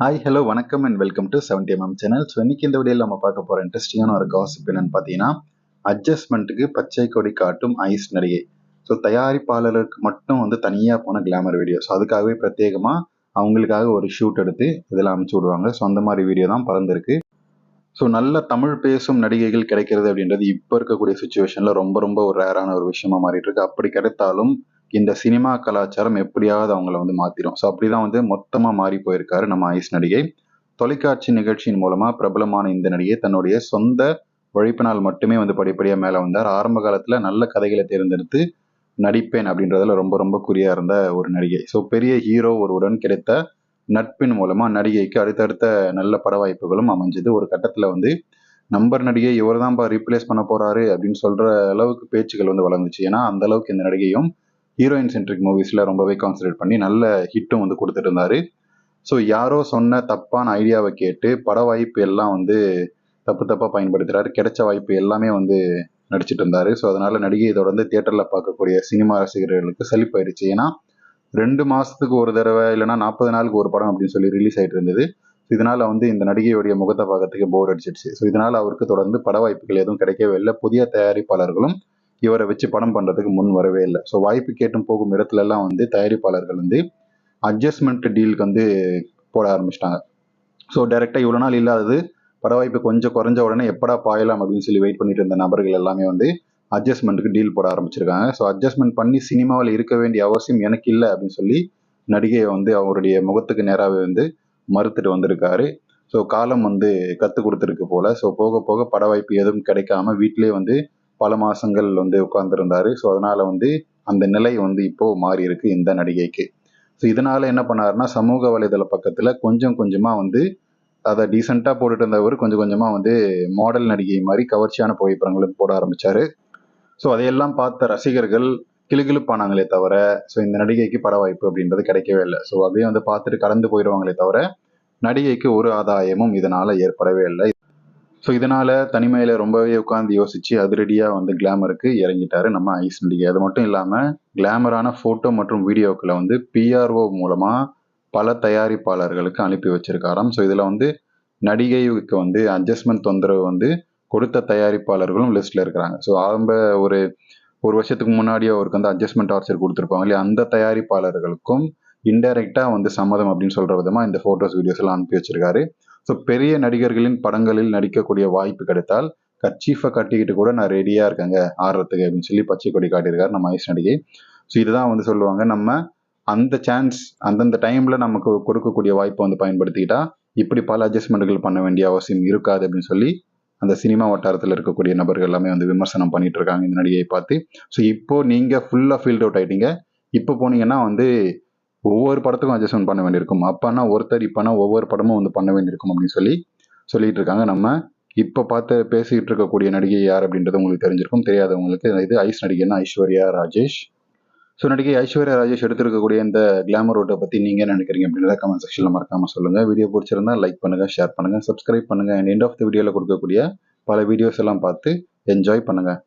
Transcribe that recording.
Hi hello வணக்கம் and welcome to seventy MM channel so இன்னைக்கு இந்த வீடியோவில் நம்ம பார்க்க போகிற இன்ட்ரெஸ்டிங்கான ஒரு காசிப் என்னன்னு பார்த்தீங்கன்னா அட்ஜஸ்ட்மெண்ட்டுக்கு பச்சை கொடி காட்டும் ஐஸ் நடிகை. ஸோ தயாரிப்பாளருக்கு மட்டும் வந்து தனியாக போன கிளாமர் வீடியோ ஸோ அதுக்காகவே பிரத்யேகமாக அவங்களுக்காக ஒரு ஷூட் எடுத்து இதில் அனுப்பிச்சி விடுவாங்க. ஸோ அந்த மாதிரி வீடியோ தான் பறந்துருக்கு. ஸோ நல்ல தமிழ் பேசும் நடிகைகள் கிடைக்கிறது அப்படின்றது இப்போ இருக்கக்கூடிய சுச்சுவேஷனில் ரொம்ப ரொம்ப ஒரு ரேரான ஒரு விஷயமா மாறிட்டு இருக்கு. அப்படி கிடைத்தாலும் இந்த சினிமா கலாச்சாரம் எப்படியாவது அவங்கள வந்து மாத்திரும். ஸோ அப்படிதான் வந்து மொத்தமா மாறி போயிருக்காரு நம்ம ஐஸ் நடிகை. தொலைக்காட்சி நிகழ்ச்சியின் மூலமா பிரபலமான இந்த நடிகை தன்னுடைய சொந்த உழைப்பினால் மட்டுமே வந்து படிப்படியாக மேலே வந்தார். ஆரம்ப காலத்தில் நல்ல கதைகளை தேர்ந்தெடுத்து நடிப்பேன் அப்படின்றதுல ரொம்ப ரொம்ப குறியா இருந்த ஒரு நடிகை. ஸோ பெரிய ஹீரோ ஒருவருடன் கிடைத்த நட்பின் மூலமா நடிகைக்கு அடுத்தடுத்த நல்ல பட வாய்ப்புகளும் அமைஞ்சது. ஒரு கட்டத்தில் வந்து நம்பர் நடிகை இவர் தான்ப்பா ரீப்ளேஸ் பண்ண போறாரு அப்படின்னு சொல்ற அளவுக்கு பேச்சுகள் வந்து வளர்ந்துச்சு. ஏன்னா அந்த அளவுக்கு இந்த நடிகையும் ஹீரோயின் சென்ட்ரிக் மூவிஸில் ரொம்பவே கான்சன்ட்ரேட் பண்ணி நல்ல ஹிட்டும் வந்து கொடுத்துட்டு இருந்தாரு ஸோ யாரோ சொன்ன தப்பான ஐடியாவை கேட்டு பட வாய்ப்பு எல்லாம் வந்து தப்பு தப்பாக பயன்படுத்துகிறாரு கிடைச்ச வாய்ப்பு எல்லாமே வந்து நடிச்சிட்டு இருந்தாரு ஸோ அதனால நடிகையை தொடர்ந்து தியேட்டரில் பார்க்கக்கூடிய சினிமா ரசிகர்களுக்கு சலிப்பாயிருச்சு ஏன்னா ரெண்டு மாதத்துக்கு ஒரு தடவை இல்லைன்னா நாற்பது நாளுக்கு ஒரு படம் அப்படின்னு சொல்லி ரிலீஸ் ஆகிட்டு இருந்தது. இதனால வந்து இந்த நடிகையுடைய முகத்தை பார்க்கறதுக்கு போர் அடிச்சிடுச்சு. ஸோ இதனால அவருக்கு தொடர்ந்து பட வாய்ப்புகள் எதுவும் கிடைக்கவே இல்லை. புதிய தயாரிப்பாளர்களும் இவரை வச்சு படம் பண்ணுறதுக்கு முன் வரவே இல்லை. ஸோ வாய்ப்பு கேட்டும் போகும் இடத்துல எல்லாம் வந்து தயாரிப்பாளர்கள் வந்து அட்ஜஸ்ட்மெண்ட் டீலுக்கு வந்து போட ஆரம்பிச்சிட்டாங்க. ஸோ டைரெக்டாக இவ்வளோ நாள் இல்லாதது பட வாய்ப்பு கொஞ்சம் குறைஞ்ச உடனே எப்படா பாயலாம் அப்படின்னு சொல்லி வெயிட் பண்ணிட்டு இருந்த நபர்கள் எல்லாமே வந்து அட்ஜஸ்ட்மெண்ட்டுக்கு டீல் போட ஆரம்பிச்சிருக்காங்க. ஸோ அட்ஜஸ்ட்மெண்ட் பண்ணி சினிமாவில் இருக்க வேண்டிய அவசியம் எனக்கு இல்லை அப்படின்னு சொல்லி நடிகையை வந்து அவருடைய முகத்துக்கு நேராகவே வந்து மறுத்துட்டு வந்திருக்காரு. ஸோ காலம் வந்து கற்றுக் கொடுத்துருக்கு போல. ஸோ போக போக பட வாய்ப்பு எதுவும் கிடைக்காம வீட்டிலே வந்து பல மாசங்கள் வந்து உட்கார்ந்துருந்தாரு. ஸோ அதனால வந்து அந்த நிலை வந்து இப்போ மாறி இருக்கு இந்த நடிகைக்கு. ஸோ இதனால என்ன பண்ணாருன்னா சமூக வலைதள பக்கத்துல கொஞ்சம் கொஞ்சமா வந்து அதை டீசெண்டாக போட்டுட்டு இருந்தவர் கொஞ்சம் கொஞ்சமாக வந்து மாடல் நடிகை மாதிரி கவர்ச்சியான புகைப்படங்களும் போட ஆரம்பித்தார் ஸோ அதையெல்லாம் பார்த்த ரசிகர்கள் கிளுகிழுப்பானாங்களே தவிர ஸோ இந்த நடிகைக்கு பட வாய்ப்பு அப்படின்றது கிடைக்கவே இல்லை. ஸோ அப்படியே வந்து பார்த்துட்டு கடந்து போயிடுவாங்களே தவிர நடிகைக்கு ஒரு ஆதாயமும் இதனால் ஏற்படவே இல்லை. ஸோ இதனால தனிமையில ரொம்பவே உட்காந்து யோசிச்சு அதிரடியா வந்து கிளாமருக்கு இறங்கிட்டாரு நம்ம ஐஸ் நடிகை. அது மட்டும் இல்லாம கிளாமரான போட்டோ மற்றும் வீடியோக்களை வந்து பிஆர்ஓ மூலமா பல தயாரிப்பாளர்களுக்கு அனுப்பி வச்சிருக்காராம். ஸோ இதுல வந்து நடிகைக்கு வந்து அட்ஜஸ்ட்மெண்ட் தொந்தரவு வந்து கொடுத்த தயாரிப்பாளர்களும் லிஸ்ட்ல இருக்கிறாங்க. ஸோ ஆரம்ப ஒரு ஒரு வருஷத்துக்கு முன்னாடியே அவருக்கு வந்து அட்ஜஸ்ட்மெண்ட் டார்ச்சர் கொடுத்துருப்பாங்க இல்லையா? அந்த தயாரிப்பாளர்களுக்கும் இன்டைரக்டாக வந்து சம்மதம் அப்படின்னு சொல்கிற விதமாக இந்த ஃபோட்டோஸ் வீடியோஸ் எல்லாம் அனுப்பி வச்சிருக்காரு. ஸோ பெரிய நடிகர்களின் படங்களில் நடிக்கக்கூடிய வாய்ப்பு கிடைத்தால் கச்சீஃபை கட்டிக்கிட்டு கூட நான் ரெடியாக இருக்கேங்க ஆடுறதுக்கு அப்படின்னு சொல்லி பச்சை கொடி காட்டியிருக்காரு நம்ம ஐஸ் நடிகை. ஸோ இதுதான் வந்து சொல்லுவாங்க நம்ம அந்த சான்ஸ் அந்தந்த டைமில் நமக்கு கொடுக்கக்கூடிய வாய்ப்பை வந்து பயன்படுத்திக்கிட்டா இப்படி பல அட்ஜஸ்ட்மெண்ட்டுகள் பண்ண வேண்டிய அவசியம் இருக்காது அப்படின்னு சொல்லி அந்த சினிமா வட்டாரத்தில் இருக்கக்கூடிய நபர்கள் எல்லாமே வந்து விமர்சனம் பண்ணிட்டு இருக்காங்க இந்த நடிகையை பார்த்து. ஸோ இப்போ நீங்கள் ஃபுல்லாக ஃபீல்ட் அவுட் ஆகிட்டீங்க இப்போ போனீங்கன்னா வந்து ஒவ்வொரு படத்துக்கும் அட்ஜஸ்ட்மெண்ட் பண்ண வேண்டியிருக்கும். அப்பனா ஒருத்தர் இப்பனா ஒவ்வொரு படமும் வந்து பண்ண வேண்டியிருக்கும் அப்படின்னு சொல்லி சொல்லிட்டு இருக்காங்க. நம்ம இப்போ பார்த்து பேசிக்கிட்டு இருக்கக்கூடிய நடிகை யார் அப்படின்றது உங்களுக்கு தெரிஞ்சிருக்கும். தெரியாதவங்களுக்கு இது ஐஸ் நடிகைன்னா ஐஸ்வர்யா ராஜேஷ். ஸோ நடிகை ஐஸ்வர்யா ராஜேஷ் எடுத்திருக்கக்கூடிய இந்த கிளாமர் ரோட்டை பற்றி நீங்கள் என்ன நினைக்கிறீங்க அப்படின்றத கமெண்ட் செக்ஷனில் மறக்காம சொல்லுங்கள் வீடியோ பிடிச்சிருந்தா லைக் பண்ணுங்கள் ஷேர் பண்ணுங்கள் சப்ஸ்கிரைப் பண்ணுங்க அண்ட் எண்ட் ஆஃப் த வீடியோவில் கொடுக்கக்கூடிய பல வீடியோஸ் எல்லாம் பார்த்து என்ஜாய் பண்ணுங்கள்